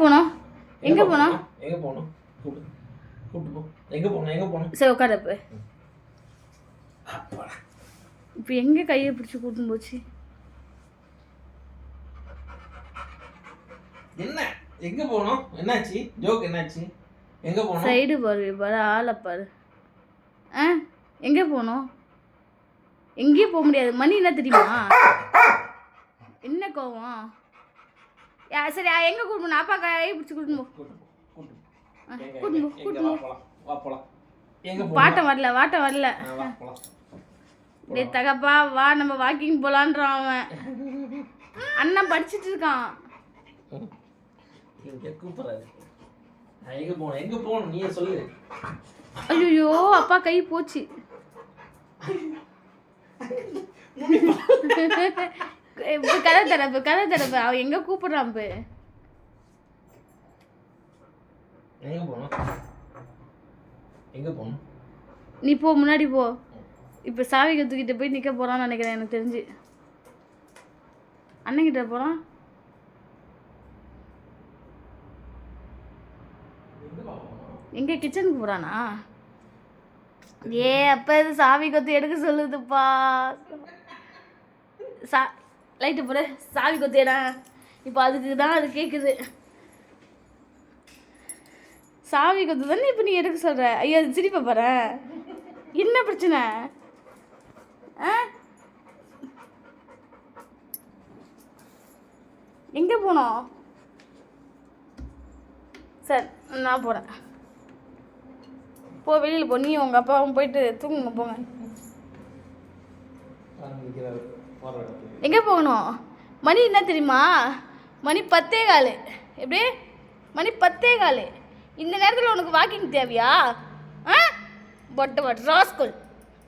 போனோம் எங்கே போனோம் எங்க போகணும் கூப்பிட்டு போ. எங்க போகணும் எங்க போகணும் சரி உட்காரப்பு அப்பாடா. இப்போ எங்கே கையை பிடிச்சி கூட்டின்னு போச்சு? என்ன? எங்க போகணும் என்னாச்சு? ஜோக் என்னாச்சு? எங்க போகணும் சைடு பாரு பாரு ஆளை பாரு. ஆ? எங்கே போகணும் எங்கேயும் போக முடியாது. மணி என்ன தெரியுமா? என்ன கோவம்? சரி எங்கே கூட்டணும் அப்பா கையை பிடிச்சி கூட்டு கூட்டு போ. ஆ, எங்க, கூட்டின்னு எங்க, போ எங்க, கூட்டின்னு வா போ போலாம் வா போலாம். எங்க போகணும்? பாட்டம் வரல வாட்டம் வரல. ஆ, வா போலாம். டேய் தகப்பா வா நம்ம வாக்கிங் போலான்றான் அவன். அண்ணன் படிச்சிட்டு இருக்கான். ஐயோ அப்பா கை போச்சு. கதை தரப்பு கதை தரப்பு. அவன் எங்க கூப்பிடுறான் இப்ப எங்க போகணும்? எங்க போகணும்? நீ போ முன்னாடி போ. இப்ப சாவி கத்துக்கிட்ட போய் நிக்க போறான்னு நினைக்கிறேன் எனக்கு தெரிஞ்சு. அண்ணன்கிட்ட போறான்? எங்க கிச்சனுக்கு போறானா? ஏ அப்ப இது சாவி கொத்து எடுக்க சொல்லுதுப்பா. சா லைட்டு போட. சாவி கொத்து இப்போ அதுக்கு தான் அது கேட்குது சாவி கொத்து தானே இப்போ நீ எடுக்க சொல்கிற ஐயோ அது சிரிப்பை பாரு. என்ன பிரச்சனை? ஆ? எங்கே போனோம்? சரி நான் போகிறேன் போ வெளியில் போ. நீ உங்கள் அப்பாவும் போயிட்டு தூங்குங்க போங்க. எங்கே போகணும்? மணி என்ன தெரியுமா? மணி பத்தே காலு. எப்படி? மணி பத்தே காலு. இந்த நேரத்தில் உனக்கு வாக்கிங் தேவையா? ஆ? பட்டு பட் ராஸ்கோல்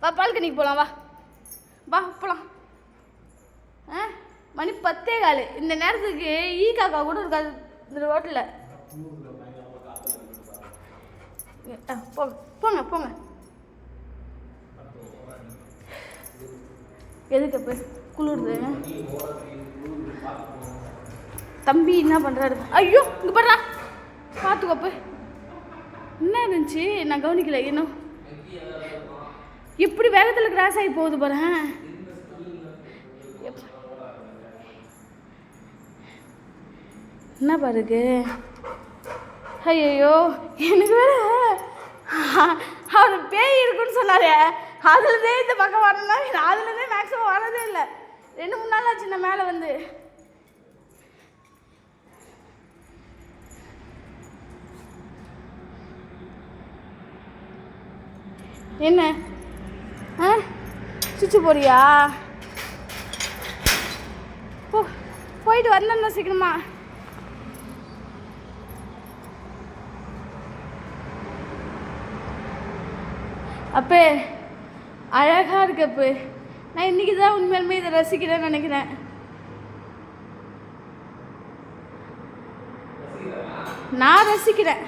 வா பால்கனிக்கு போகலாம் வா. வா போகலாம் ஆ? மணி பத்தே காலு. இந்த நேரத்துக்கு ஈ காக்கா கூட இருக்காது இந்த ரோட்டில் போங்க போங்க போங்க. எதுக்கு இப்போ குளிருது? தம்பி என்ன பண்ணுறாரு ஐயோ இங்கே பாடுறா பார்த்துக்கோ போய். என்ன இருந்துச்சு? நான் கவனிக்கல இன்னும் இப்படி வேகத்தில் கிராஸ் ஆகி போகுது பாரு என்ன பாருக்கு ஐயோ எனக்கு வேற. அவர் பேய் இருக்குன்னு சொன்னாரே. அதுலதே இந்த பக்கம் வரணும்னா அதுலதே மேக்ஸிமம் வரதே இல்லை. ரெண்டு மூணு நாள் ஆச்சு இந்த மேலே வந்து. என்ன? ஆ? சுச்சு போறியா போ போயிட்டு வரணும் சீக்கிரமா. அப்பே அழகாக இருக்கப்பு நான் இன்னைக்கு தான் உண்மையாலுமே இதை ரசிக்கிறேன்னு நினைக்கிறேன். நான் ரசிக்கிறேன்.